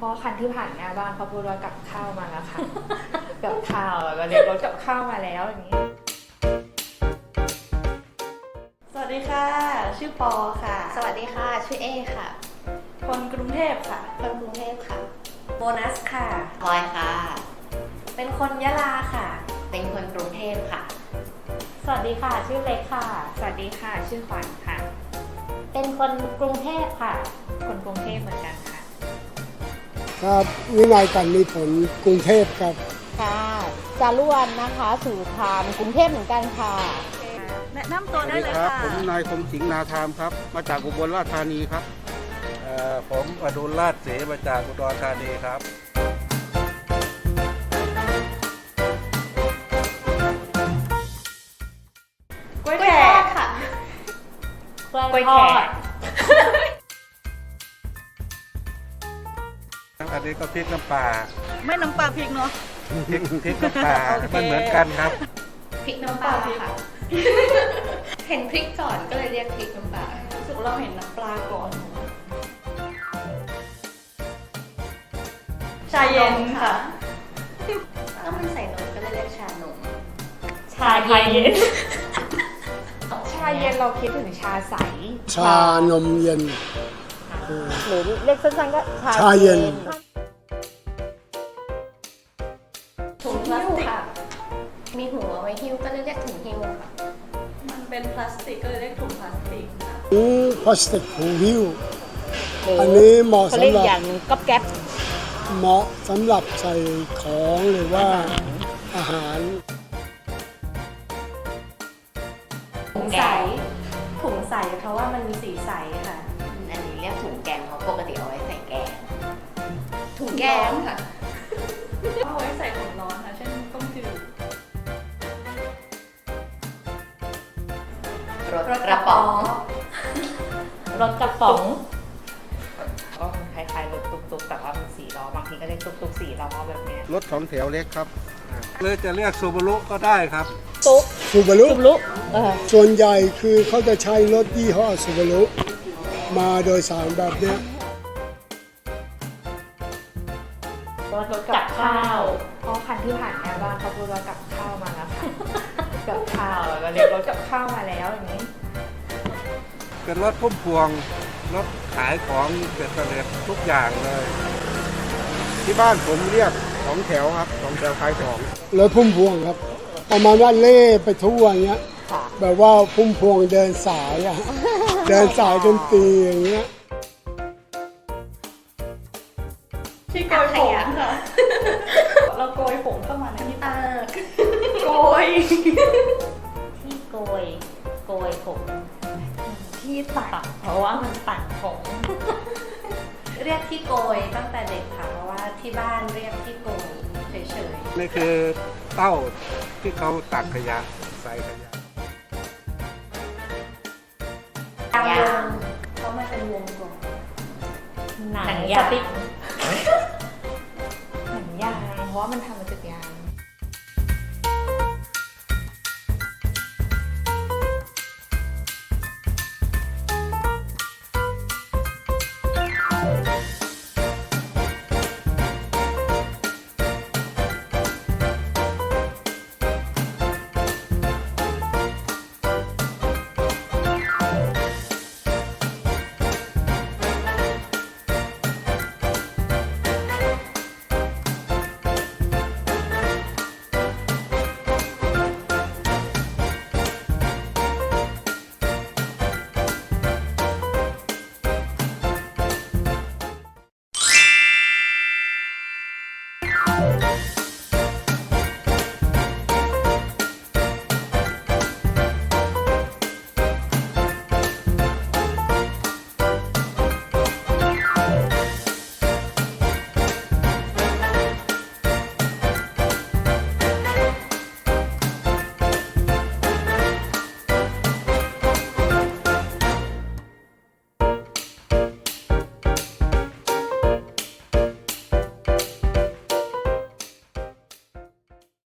เพราะคันที่ผ่านหน้าบ้านเขาพูดว่ากับข้าวมาแล้วค่ะกับข้าวแล้วก็เรียกรถกับข้าวมาแล้วอย่างนี้ สวัสดีค่ะ ชื่อปอค่ะ สวัสดีค่ะ ชื่อเอค่ะ คนกรุงเทพค่ะ คนกรุงเทพค่ะ โบนัสค่ะพลอยค่ะ เป็นคนยะลาค่ะ เป็นคนกรุงเทพค่ะ สวัสดีค่ะ ชื่อเล็กค่ะ สวัสดีค่ะ ชื่อขวัญค่ะ เป็นคนกรุงเทพค่ะ คนกรุงเทพเหมือนกันค่ะ ครับวินัยกันมีผลกรุงเทพครับ ค่ะจารุวรรณนะคะสู่ทามกรุงเทพเหมือนกันค่ะแนะนำตัวสวัสได้ดีเลยครับค่ะ ผมนายคมสิงห์นาธามครับ มาจากอุบลราชธานีครับเอ่อผมอดุลราชเสมาจากอุดรธานีครับกล้วยกล้วยแขทอดกค่ะกล้วยแขก อันนี้ก็พริกน้ำปลาไม่น้ำปลาพริกเนาะ พริกพริกน้ำปลาโอเค มันเหมือนกันครับ พริกน้ำปลาค่ะ เห็นพริกก่อนก็เลยเรียกพริกน้ำปลารู้สึกว่าเราเห็นน้ำปลาก่อน ชาเย็นค่ะก็มันใส่นมก็เลยเรียกชานม ชาเย็น ชาเย็นเราคิดถึงชาใส ชานมเย็น หรือเรียกสั้นๆก็ชาชาเย็น ถุงพลาสติกค่ะมีหัวไว้หิ้วก็เลยเรียกถุงหิ้วค่ะ มันเป็นพลาสติกก็เลยเรียกถุงพลาสติกค่ะนี้พลาสติกหูหิ้ว หรืออันนี้เหมาะเขาเรียสำกหรับอย่างหนึ่งก๊อบแก๊บ เหมาะสำหรับใส่ของหรือว่าอาหาร แกงค่ะ เอาไว้ใส่ของร้อนค่ะ เช่นต้มจืดรถกระป๋องรถกระป๋อง ก็มันคล้ายๆรถตุกๆ แต่ว่ามันสี่ล้อบางทีก็เรียกตุกๆสี่ล้อแบบเนี้ยรถสองแถวเล็กครับหรือจะเรียกซูบารุก็ได้ครับตุ๊กซูบารุซุปลุเออส่วนใหญ่คือเขาจะใช้รถยี่ห้อซูบารุมาโดยสารแบบเนี้ย ถกับข้าวเพราะคันที่ผ่านหน้าบ้านเขาพูดว่ากับข้าวมาแล้วค่ะกับข้าวแล้วก็เรียกรถกับข้าวมาแล้วอย่างนี้เป็นรถพุ่มพวงรถขายของเบ็ดเสร็จทุกอย่างเลย ที่บ้านผมเรียกสองแถวครับสองแถวขายของรถพุ่มพวงครับประมาณว่าเล่ไปทั่วอย่างเงี้ยค่ะแบบว่าพุ่มพวงเดินสายอะเดินสายดนตรีอย่างเงี้ย ค่ะ เราโกยผมเข้ามาในที่ตาก โกย ที่โกย โกยผมที่ตัดเพราะว่ามันตัดผมเรียกที่โกยตั้งแต่เด็กค่ะเพราะว่าที่บ้านเรียกที่โกยเฉยนี่คือเต้าที่เขาตักขยะใส่ขยะๆยางเพราะมันเป็นวงกลมหนังหนังยางสติ๊ก ว่ามันทำมาจากยาง